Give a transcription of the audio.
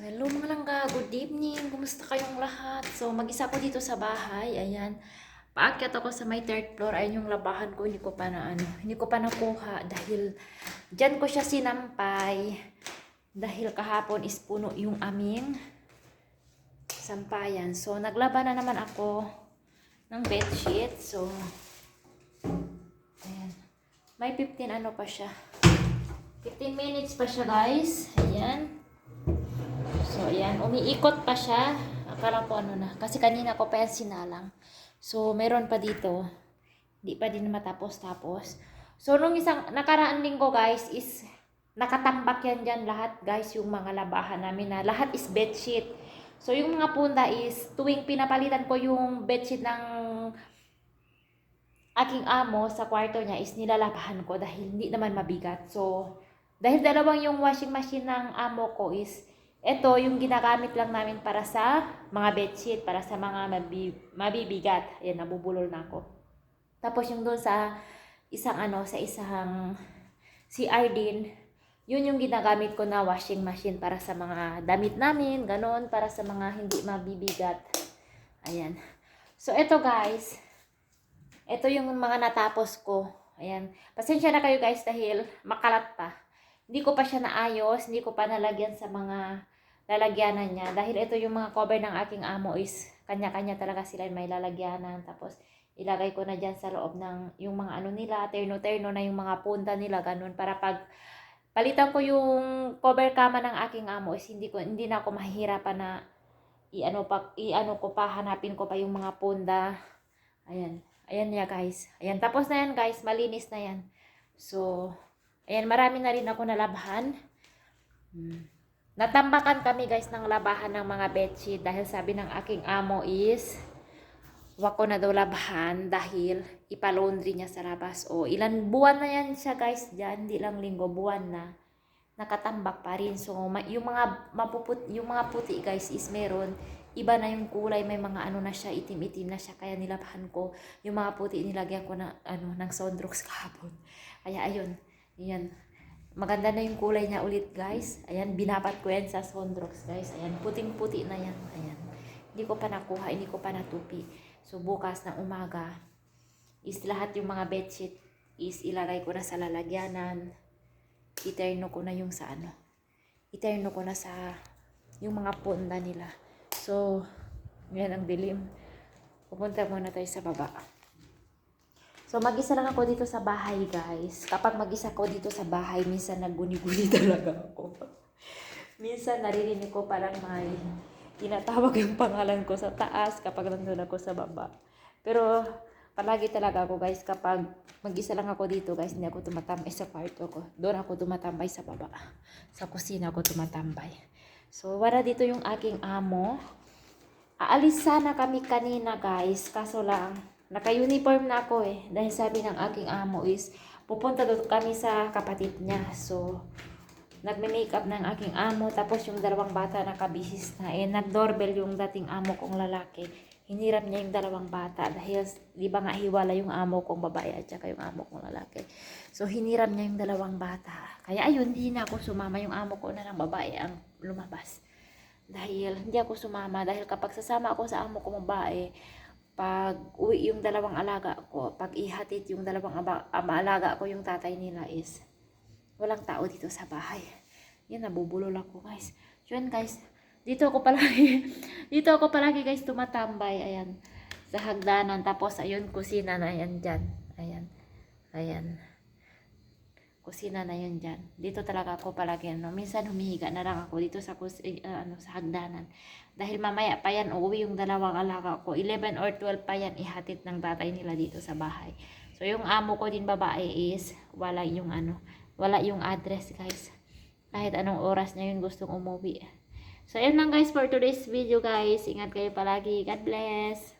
Hello mga langga. Good evening. Kumusta kayong lahat? So, mag-isa ko dito sa bahay. Ayan. Paakyat ako sa may third floor. Ayan yung labahan ko. Hindi ko pa na ano. Hindi ko pa nakuha dahil dyan ko siya sinampay. Dahil kahapon is puno yung aming sampayan. So, naglaba na naman ako ng bedsheet. So, ayan. May 15 ano pa siya. 15 minutes pa siya guys. Ayan. So, ayan. Umiikot pa siya. Akala ko ano na. Kasi kanina ko pa yan sinalang. So, meron pa dito. Hindi pa din matapos-tapos. So, nung isang nakaraan linggo guys is nakatambak yan dyan lahat guys yung mga labahan namin na lahat is bedsheet. So, yung mga punda is tuwing pinapalitan ko yung bedsheet ng aking amo sa kwarto niya is nilalabahan ko dahil hindi naman mabigat. So, dahil dalawang yung washing machine ng amo ko is ito yung ginagamit lang namin para sa mga bedsheet, para sa mga mabi, mabibigat. Ayan, nabubulol na ako. Tapos yung doon sa isang ano, sa isang CR din, yun yung ginagamit ko na washing machine para sa mga damit namin, ganon, para sa mga hindi mabibigat. Ayan. So, ito guys, ito yung mga natapos ko. Ayan. Pasensya na kayo guys dahil makalat pa. Hindi ko pa siya naayos, hindi ko pa nalagyan sa mga lalagyanan niya. Dahil ito yung mga cover ng aking amo is kanya-kanya talaga sila may lalagyanan. Tapos ilagay ko na dyan sa loob ng yung mga ano nila, terno-terno na yung mga punta nila, ganun. Para pag palitan ko yung cover kama ng aking amo is hindi ko hindi na ako mahihirapan na i-ano pa i-ano ko pa hanapin ko pa yung mga punda. Ayan. Ayan niya guys. Ayan tapos na yan guys, malinis na yan. So, ayan marami na rin ako nalabahan. Hmm. Natambakan kami guys ng labahan ng mga bedsheet dahil sabi ng aking amo is wag ko na daw labahan dahil ipalaundry niya sa labas. O ilan buwan na yan siya guys dyan, hindi lang linggo, buwan na. Nakatambak pa rin. So yung mga mapuput yung mga puti guys is meron iba na yung kulay, may mga ano na siya, itim-itim na siya, kaya nilabahan ko. Yung mga puti, nilagyan ko na, ano, ng Sondrox kahapon. Kaya ayun, yan. Maganda na yung kulay niya ulit guys. Ayan, binapat ko yan sa Sondrox guys. Ayan, puting-puti na yan. Ayan. Hindi ko pa nakuha, hindi ko pa natupi. So bukas ng umaga, is lahat yung mga bedsheet is ilagay ko na sa lalagyanan. Iterno ko na yung sa ano. Iterno ko na sa yung mga punda nila. So, yan ang dilim. Pupunta muna tayo sa baba. So, mag-isa lang ako dito sa bahay, guys. Kapag mag-isa ko dito sa bahay, minsan naguni-guni talaga ako. minsan naririnig ko parang may tinatawag yung pangalan ko sa taas kapag nandun ako sa baba. Pero, palagi talaga ako, guys, kapag mag-isa lang ako dito, guys, hindi ako tumatambay sa kwarto ko. Doon ako tumatambay sa baba. Sa kusina ako tumatambay. So, wala dito yung aking amo. Aalis sana kami kanina, guys. Kaso lang, naka-uniform na ako eh. Dahil sabi ng aking amo is, pupunta doon kami sa kapatid niya. So, nagme-makeup ng aking amo. Tapos yung dalawang bata nakabihis na. Eh, nag-doorbell yung dating amo kong lalaki. Hinirap niya yung dalawang bata. Dahil, di ba nga hiwala yung amo kong babae at saka yung amo kong lalaki. So, hiniram niya yung dalawang bata. Kaya ayun, hindi na ako sumama. Yung amo ko na ng babae ang lumabas. Dahil hindi ako sumama. Dahil kapag sasama ako sa amo kong babae, pag uwi yung dalawang alaga ko, pag ihatid yung dalawang ama, alaga ko yung tatay nila is, walang tao dito sa bahay. Yan, nabubulol ako guys. Yun guys, dito ako palagi, dito ako palagi guys tumatambay. Ayan, sa hagdanan. Tapos ayun, kusina na yan dyan. Ayan, ayan kusina na yun dyan. Dito talaga ako palagi, ano, minsan humihiga na lang ako dito sa, kus uh, ano, sa hagdanan. Dahil mamaya pa yan, uuwi yung dalawang alaga ko. 11 or 12 pa yan, ihatid ng tatay nila dito sa bahay. So, yung amo ko din babae is, wala yung ano, wala yung address guys. Kahit anong oras niya yun gustong umuwi. So, yun lang guys for today's video guys. Ingat kayo palagi. God bless.